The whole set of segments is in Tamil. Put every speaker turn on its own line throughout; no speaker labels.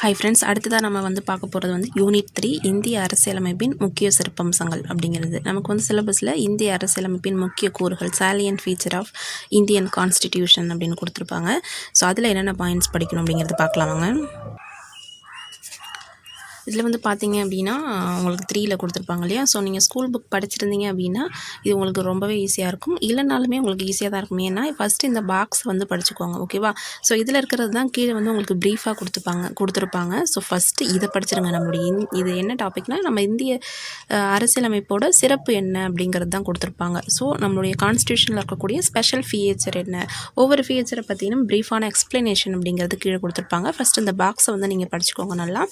ஹை ஃப்ரெண்ட்ஸ் அடுத்ததாக நம்ம வந்து பார்க்க போகிறது வந்து யூனிட் த்ரீ இந்திய அரசியலமைப்பின் முக்கிய சிறப்பம்சங்கள் அப்படிங்கிறது. நமக்கு வந்து சிலபஸில் இந்திய அரசியலமைப்பின் முக்கிய கூறுகள் salient feature of Indian constitution அப்படின்னு கொடுத்துருப்பாங்க. ஸோ அதில் என்னென்ன பாயிண்ட்ஸ் படிக்கணும் அப்படிங்கிறது பார்க்கலாமாங்க இதில் வந்து பார்த்தீங்க அப்படின்னா உங்களுக்கு த்ரீயில் கொடுத்துருப்பாங்க இல்லையா? ஸோ நீங்கள் ஸ்கூல் புக் படிச்சிருந்தீங்க அப்படின்னா இது உங்களுக்கு ரொம்பவே ஈஸியாக இருக்கும். இல்லைனாலுமே உங்களுக்கு ஈஸியாக தான் இருக்கும். ஏன்னா ஃபஸ்ட்டு இந்த பாக்ஸ் வந்து படிச்சுக்கோங்க ஓகேவா ஸோ இதில் இருக்கிறது தான் கீழே வந்து உங்களுக்கு ப்ரீஃபாக கொடுத்துப்பாங்க கொடுத்துருப்பாங்க. ஸோ ஃபஸ்ட்டு இதை படிச்சிருங்க. நம்மளுடைய இது என்ன டாபிக்னால் நம்ம இந்திய அரசியலமைப்போட சிறப்பு என்ன அப்படிங்கிறது தான் கொடுத்துருப்பாங்க. ஸோ நம்மளுடைய கான்ஸ்டியூஷனில் இருக்கக்கூடிய ஸ்பெஷல் ஃபீச்சர் என்ன? ஒவ்வொரு ஃபீச்சரை பற்றினும் ப்ரீஃபான எக்ஸ்ப்ளனேஷன் அப்படிங்கிறது கீழே கொடுத்துருப்பாங்க. ஃபஸ்ட்டு இந்த பாக்ஸை வந்து நீங்கள் படிச்சுக்கோங்க நல்லா.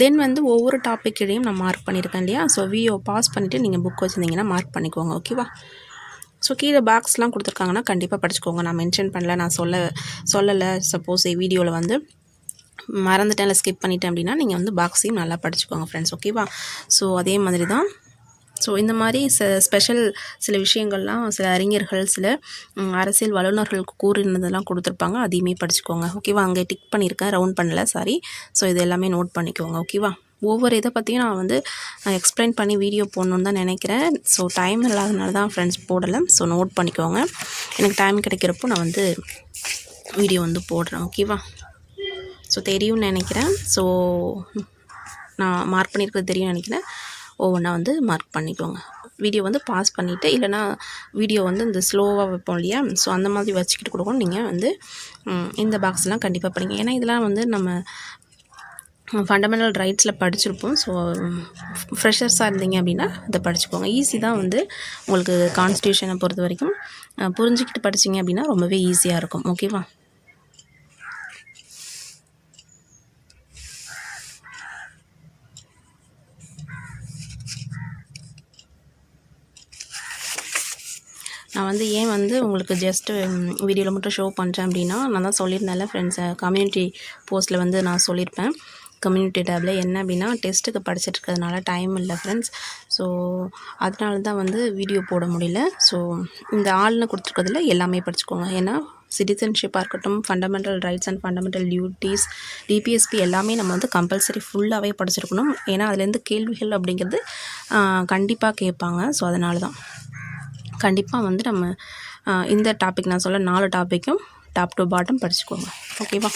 தென் வந்து ஒவ்வொரு டாபிக் இடையும் நான் மார்க் பண்ணியிருக்கேன் இல்லையா? ஸோ விஓ பாஸ் பண்ணிவிட்டு நீங்கள் புக் வச்சுருந்தீங்கன்னா மார்க் பண்ணிக்கோங்க ஓகேவா ஸோ கீழே பாக்ஸ்லாம் கொடுத்துருக்காங்கன்னா கண்டிப்பாக படிச்சுக்கோங்க. நான் மென்ஷன் பண்ணல நான் சொல்ல சொல்லலை. சப்போஸ் வீடியோவில் வந்து மறந்துட்டேன் இல்லை ஸ்கிப் பண்ணிட்டேன் அப்படின்னா நீங்கள் வந்து பாக்ஸையும் நல்லா படிச்சுக்கோங்க ஃப்ரெண்ட்ஸ் ஓகேவா ஸோ அதே மாதிரி தான் ஸோ இந்த மாதிரி ச ஸ்பெஷல் சில விஷயங்கள்லாம் சில அறிஞர்கள் சில அரசியல் வல்லுநர்களுக்கு கூறினதெல்லாம் கொடுத்துருப்பாங்க. அதையுமே படிச்சுக்கோங்க. ஓகேவா அங்கே டிக் பண்ணியிருக்கேன். ரவுண்ட் பண்ணல. சாரி ஸோ இது எல்லாமே நோட் பண்ணிக்கோங்க. ஓகேவா ஒவ்வொரு இதை பற்றியும் நான் வந்து எக்ஸ்பிளைன் பண்ணி வீடியோ போடணுன்னு தான் நினைக்கிறேன். ஸோ டைம் இல்லாதனால தான் ஃப்ரெண்ட்ஸ் போடலை. ஸோ நோட் பண்ணிக்கோங்க. எனக்கு டைம் கிடைக்கிறப்போ நான் வந்து வீடியோ வந்து போடுறேன். ஓகேவா ஸோ தெரியும்னு நினைக்கிறேன். ஸோ நான் மார்க் பண்ணியிருக்கிறது தெரியும்னு நினைக்கிறேன். ஒவ்வொன்றா வந்து மார்க் பண்ணிக்கோங்க. வீடியோ வந்து பாஸ் பண்ணிவிட்டு இல்லைனா வீடியோ வந்து இந்த ஸ்லோவாக வைப்போம் இல்லையா? ஸோ அந்த மாதிரி வச்சுக்கிட்டு கொடுக்கும் நீங்கள் வந்து இந்த பாக்ஸ்லாம் கண்டிப்பாக படிங்க. ஏன்னா இதெல்லாம் வந்து நம்ம ஃபண்டமெண்டல் ரைட்ஸில் படிச்சிருப்போம். ஸோ ஃப்ரெஷர்ஸாக இருந்தீங்க அப்படின்னா இதை படிச்சுக்கோங்க. ஈஸி தான் வந்து உங்களுக்கு கான்ஸ்டியூஷனை பொறுத்த வரைக்கும் புரிஞ்சுக்கிட்டு படிச்சீங்க அப்படின்னா ரொம்பவே ஈஸியாக இருக்கும். ஓகேவா நான் வந்து ஏன் வந்து உங்களுக்கு ஜஸ்ட்டு வீடியோவில் மட்டும் ஷோ பண்ணுறேன் அப்படின்னா நான் தான் சொல்லியிருந்தேன்ல ஃப்ரெண்ட்ஸை கம்யூனிட்டி போஸ்ட்டில் வந்து நான் சொல்லியிருப்பேன். கம்யூனிட்டி டேபில் என்ன அப்படின்னா டெஸ்ட்டுக்கு படிச்சுட்டு இருக்கிறதுனால டைம் இல்லை ஃப்ரெண்ட்ஸ் ஸோ அதனால தான் வந்து வீடியோ போட முடியல. ஸோ இந்த ஆள்னு கொடுத்துருக்கிறதுல எல்லாமே படிச்சுக்கோங்க. ஏன்னா சிட்டிசன்ஷிப்பாக இருக்கட்டும் fundamental rights and fundamental duties DPSP எல்லாமே நம்ம வந்து கம்பல்சரி ஃபுல்லாகவே படிச்சிருக்கணும். ஏன்னா அதுலேருந்து கேள்விகள் அப்படிங்கிறது கண்டிப்பாக கேட்பாங்க. ஸோ அதனால தான். கண்டிப்பாக வந்து நம்ம இந்த டாபிக் நான் சொல்ல நாலு டாப்பிக்கும் டாப் டு பாட்டம் படிச்சுக்கோங்க. ஓகேவா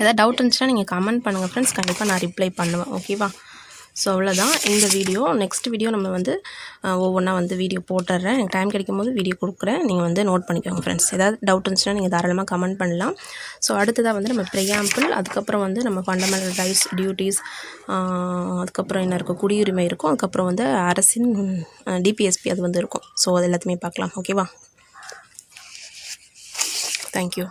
ஏதாவது டவுட் இருந்துச்சுன்னா நீங்கள் கமெண்ட் பண்ணுங்கள் ஃப்ரெண்ட்ஸ் கண்டிப்பாக நான் ரிப்ளை பண்ணுவேன். ஓகேவா ஸோ அவ்வளோதான் இந்த வீடியோ நெக்ஸ்ட் வீடியோ நம்ம வந்து ஒவ்வொன்றா வந்து வீடியோ போட்டுடுறேன் எனக்கு டைம் கிடைக்கும் போது வீடியோ கொடுக்குறேன். நீங்கள் வந்து நோட் பண்ணிக்கோங்க ஃப்ரெண்ட்ஸ் ஏதாவது டவுட் இருந்துச்சுன்னா நீங்கள் தாராளமாக கமெண்ட் பண்ணலாம். ஸோ அடுத்ததாக வந்து நம்ம ப்ரியாம்பிள் அதுக்கப்புறம் வந்து நம்ம ஃபண்டமெண்டல் ரைட்ஸ் டியூட்டிஸ் அதுக்கப்புறம் என்ன இருக்கும்? குடியுரிமை இருக்கும். அதுக்கப்புறம் வந்து அரசின் டிபிஎஸ்பி அது வந்து இருக்கும். ஸோ அது எல்லாத்தையுமே பார்க்கலாம். ஓகேவா தேங்க்யூ